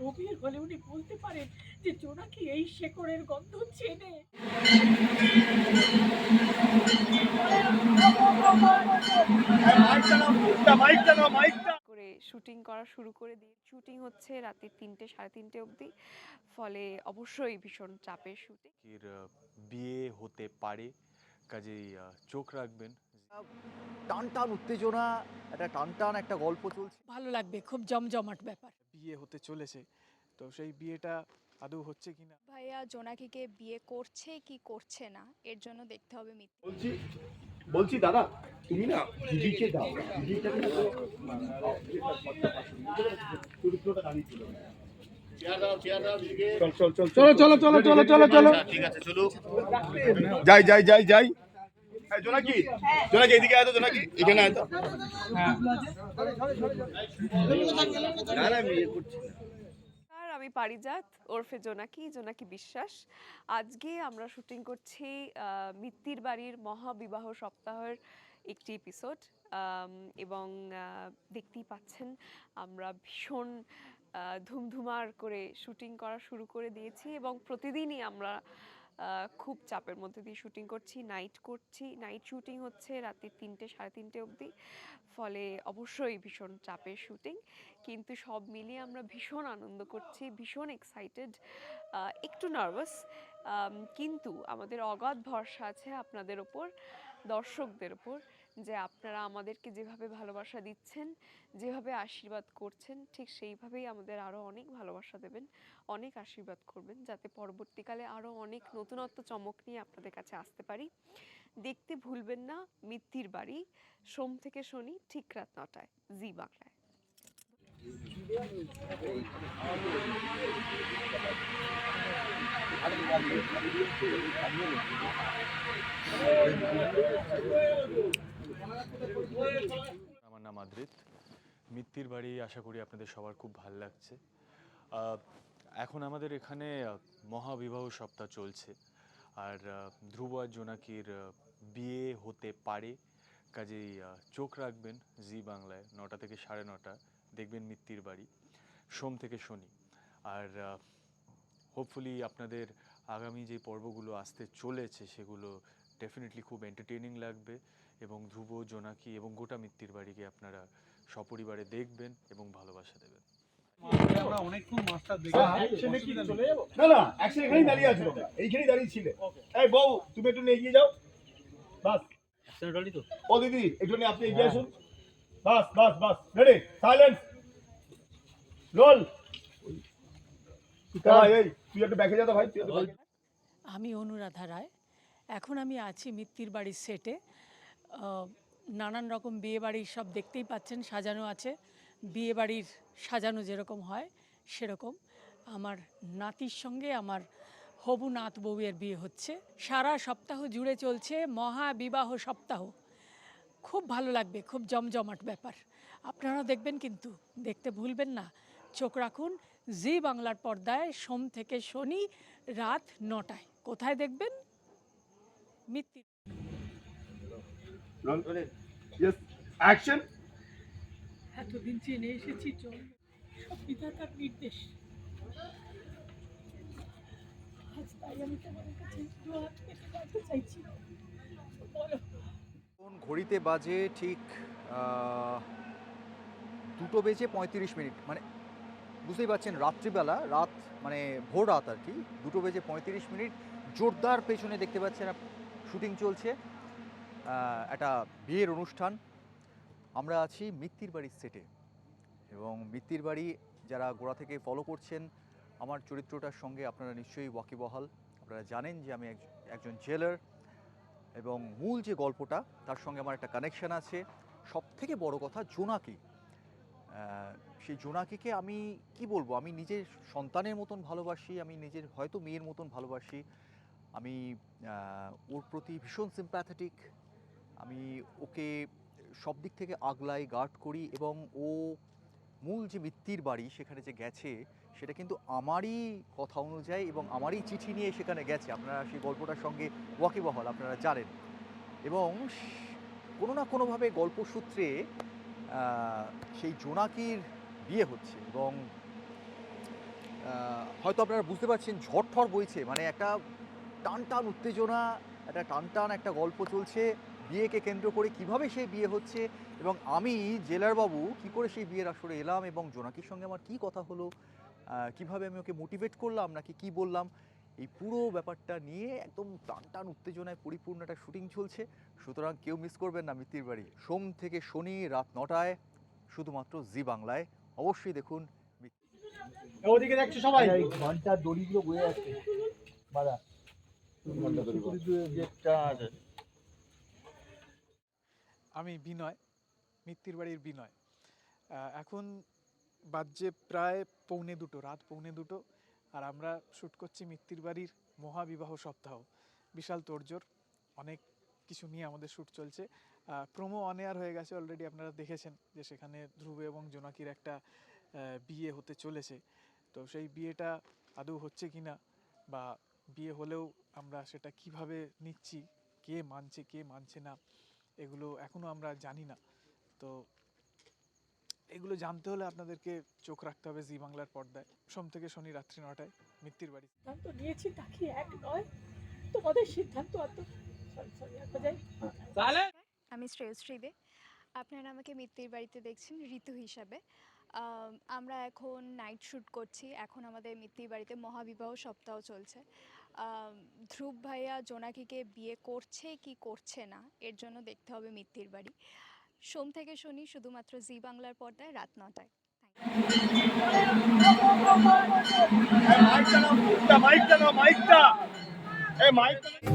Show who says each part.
Speaker 1: গভীর হলে উনি বলতে পারেন যে জোনাকি এই শেকড়ের গন্ধ চেনে?
Speaker 2: করে শুটিং করা শুরু করে দিই শুটিং হচ্ছে রাতে তিনটে সাড়ে তিনটে অবধি। ফলে অবশ্যই ভীষণ চাপের শুটিং
Speaker 3: এর বিয়ে হতে পারে কাজেই চোখ রাখবেন।
Speaker 4: টান টান উত্তেজনা একটা টান টান একটা গল্প চলছে।
Speaker 1: ভালো লাগবে খুব জমজমাট ব্যাপার।
Speaker 5: বিয়ে হতে চলেছে। তো সেই বিয়েটা আদৌ হচ্ছে কিনা?
Speaker 6: ভাইয়া জোনাকিকে বিয়ে করছে কি করছে না এর জন্য দেখতে হবে মিথ্যা
Speaker 7: বলছি বলছি দাদা তুমি না দিদিকে দাও। দিদিটাকে না ছিল চল চল চল চলো চলো চলো চলো চলো। চলো ঠিক আছে চলো। যাই যাই যাই যাই। জোনাকি জোনাকি এদিকে আয় তো জোনাকি এখানে আয় তো। না না আমি ইয়ে করছি না।
Speaker 2: আমি পারিজাত ওরফে জোনাকি জোনাকি বিশ্বাস। আজকে আমরা শুটিং করছি মিত্তির বাড়ির মহাবিবাহ সপ্তাহের একটি এপিসোড এবং দেখতেই পাচ্ছেন আমরা ভীষণ আহ, ধুমধুমার করে শুটিং করা শুরু করে দিয়েছি এবং প্রতিদিনই আমরা খুব চাপের মধ্যে দিয়ে শুটিং করছি নাইট করছি। নাইট শুটিং হচ্ছে রাতে তিনটে, সাড়ে তিনটে অবধি। ফলে অবশ্যই ভীষণ চাপের শুটিং কিন্তু সব মিলিয়ে আমরা ভীষণ আনন্দ করছি, ভীষণ এক্সাইটেড একটু নার্ভাস কিন্তু আমাদের অগাধ ভরসা আছে আপনাদের ওপর, দর্শকদের ওপর। যে আপনারা আমাদেরকে যেভাবে ভালোবাসা দিচ্ছেন, যেভাবে আশীর্বাদ করছেন, ঠিক সেইভাবেই আমাদের আরও অনেক ভালোবাসা দেবেন, অনেক আশীর্বাদ করবেন, যাতে পরবর্তীকালে আরও অনেক নতুনত্ব চমক নিয়ে আপনাদের কাছে আসতে পারি। দেখতে ভুলবেন না মিত্তির বাড়ি, সোম থেকে শনি, ঠিক রাত নটায়, জি বাংলায়।
Speaker 3: আমার নাম আদ্রিত। মিত্তির বাড়ি আশা করি আপনাদের সবার খুব ভালো লাগছে। এখন আমাদের এখানে মহাবিবাহ সপ্তাহ চলছে। আর ধ্রুব আর জোনাকির বিয়ে হতে পারে। কাজেই চোখ রাখবেন জি বাংলায়, নটা থেকে সাড়ে নটা। দেখবেন মিত্তির বাড়ি, সোম থেকে শনি। আর হোপফুলি আপনাদের আগামী যে পর্বগুলো আসতে চলেছে, সেগুলো ডেফিনেটলি খুব এন্টারটেনিং লাগবে এবং ধ্রুব জোনাকি এবং গোটা মিত্তির বাড়িকে আপনারা সপরিবারে দেখবেন এবং ভালোবাসা দেবেন।
Speaker 7: যাব? না না অ্যাকশন এখানেই দাঁড়িয়ে আছো এইখানেই দাঁড়িয়ে ছিলে। এই বউ তুমি একটু এগিয়ে যাও। বাস। ও দিদি একটু নিয়ে আপনি এগিয়ে আসুন। বাস বাস বাস রেডি সাইলেন্স রোল এই তুই একটু ব্যাকে যা তো ভাই তুই একটু ভাই
Speaker 1: আমি অনুরাধা রায় এখন আমি আছি মিত্তির বাড়ির সেটে নানান রকম বিয়ে বাড়ির সব দেখতেই পাচ্ছেন, সাজানো আছে। বিয়ে বাড়ির সাজানো যেরকম হয়, সেরকম। আমার নাতির সঙ্গে আমার হবু নাত বউয়ের বিয়ে হচ্ছে। সারা সপ্তাহ জুড়ে চলছে মহাবিবাহ সপ্তাহ। খুব ভালো লাগবে, খুব জমজমাট ব্যাপার। আপনারা দেখবেন কিন্তু, দেখতে ভুলবেন না। চোখ রাখুন, জি বাংলার পর্দায় সোম থেকে শনি রাত নটায়। কোথায় দেখবেন? মিত্তি
Speaker 7: অ্যাকশন
Speaker 1: এতদিন জেনে এসেছি সব বিধাতার নির্দেশ। আজ তাই আমি তোমাদের কাছে দু হাত পেতে জানতে চাইছি। বলো।
Speaker 4: ঘড়িতে বাজে ঠিক দুটো বেজে পঁয়ত্রিশ মিনিট। মানে বুঝতেই পারছেন রাত্রিবেলা রাত মানে ভোর রাত আর কি দুটো বেজে পঁয়ত্রিশ মিনিট জোরদার পেছনে দেখতে পাচ্ছেন শুটিং চলছে। একটা বিয়ের অনুষ্ঠান। আমরা আছি মিত্তির বাড়ির সেটে এবং মিত্তির বাড়ি যারা গোড়া থেকে ফলো করছেন, আমার চরিত্রটার সঙ্গে আপনারা নিশ্চয়ই ওয়াকিবহাল। আপনারা জানেন যে আমি এক- একজন জেলার এবং মূল যে গল্পটা, তার সঙ্গে আমার একটা কানেকশান আছে। সব থেকে বড় কথা জোনাকি। সেই জোনাকিকে আমি কি বলব? আমি নিজের সন্তানের মতন ভালোবাসি, আমি নিজের হয়তো মেয়ের মতন ভালোবাসি। আমি ওর প্রতি ভীষণ সিম্প্যাথেটিক আমি ওকে সব দিক থেকে আগলাই গার্ড করি এবং ও মূল যে মিত্তির বাড়ি সেখানে যে গেছে সেটা কিন্তু আমারই কথা অনুযায়ী এবং আমারই চিঠি নিয়ে সেখানে গেছে। আপনারা সেই গল্পটার সঙ্গে ওয়াকিবহল আপনারা জানেন। এবং কোনো না কোনোভাবে গল্পসূত্রে আহ, সেই জোনাকির বিয়ে হচ্ছে এবং হয়তো আপনারা বুঝতে পারছেন ঝড় বইছে। মানে একটা টান টান উত্তেজনা একটা টান টান একটা গল্প চলছে। বিয়েকে কেন্দ্র করে কীভাবে সেই বিয়ে হচ্ছে এবং আমি জেলার বাবু কি করে সেই বিয়ের আসরে এলাম এবং জোনাকির সঙ্গে আমার কি কথা হলো কীভাবে আমি ওকে মোটিভেট করলাম নাকি কি বললাম এই পুরো ব্যাপারটা নিয়ে একদম টান টান উত্তেজনায় পরিপূর্ণ একটা শুটিং চলছে। সুতরাং কেউ মিস করবেন না মিত্তির বাড়ি। সোম থেকে শনি রাত নটায় শুধুমাত্র জি বাংলায়। অবশ্যই দেখুন
Speaker 7: ওদিকে দেখছ সবাই।
Speaker 8: ঘণ্টার দড়িগুলো বয়ে যাচ্ছে। বাধা।
Speaker 5: আমি বিনয় মিত্তির বাড়ির বিনয়। এখন বাজে প্রায় পৌনে দুটো রাত পৌনে দুটো আর আমরা শ্যুট করছি মিত্তির বাড়ির মহাবিবাহ সপ্তাহ। বিশাল তোড়জোড় অনেক কিছু নিয়ে আমাদের শ্যুট চলছে। প্রোমো অন এয়ার হয়ে গেছে অলরেডি আপনারা দেখেছেন যে সেখানে ধ্রুব এবং জোনাকির একটা বিয়ে হতে চলেছে। তো সেই বিয়েটা আদৌ হচ্ছে কি না বা বিয়ে হলেও আমরা সেটা কীভাবে নিচ্ছি কে মানছে কে মানছে না এগুলো এখনও আমরা জানি না। তো এগুলো জানতে হলে আপনাদেরকে চোখ রাখতে হবে জি বাংলার পর্দায়। সোম থেকে শনি রাত্রি নটায় মিত্তির বাড়ি।
Speaker 1: সিদ্ধান্ত নিয়েছি তা কি এক নয়? তোমাদের সিদ্ধান্ত সরি
Speaker 6: আমি শ্রেয়শ্রী দে। আপনারা আমাকে মিত্তির বাড়িতে দেখছেন ঋতু হিসাবে। আমরা এখন নাইট শ্যুট করছি। এখন আমাদের মিত্তির বাড়িতে মহাবিবাহ সপ্তাহ চলছে। ধ্রুব ভাইয়া জোনাকিকে বিয়ে করছে কি করছে না এর জন্য দেখতে হবে মিত্তির বাড়ি। সোম থেকে শনি শুধুমাত্র জি বাংলার পর্দায় রাত নটায়।
Speaker 7: মাইকটা।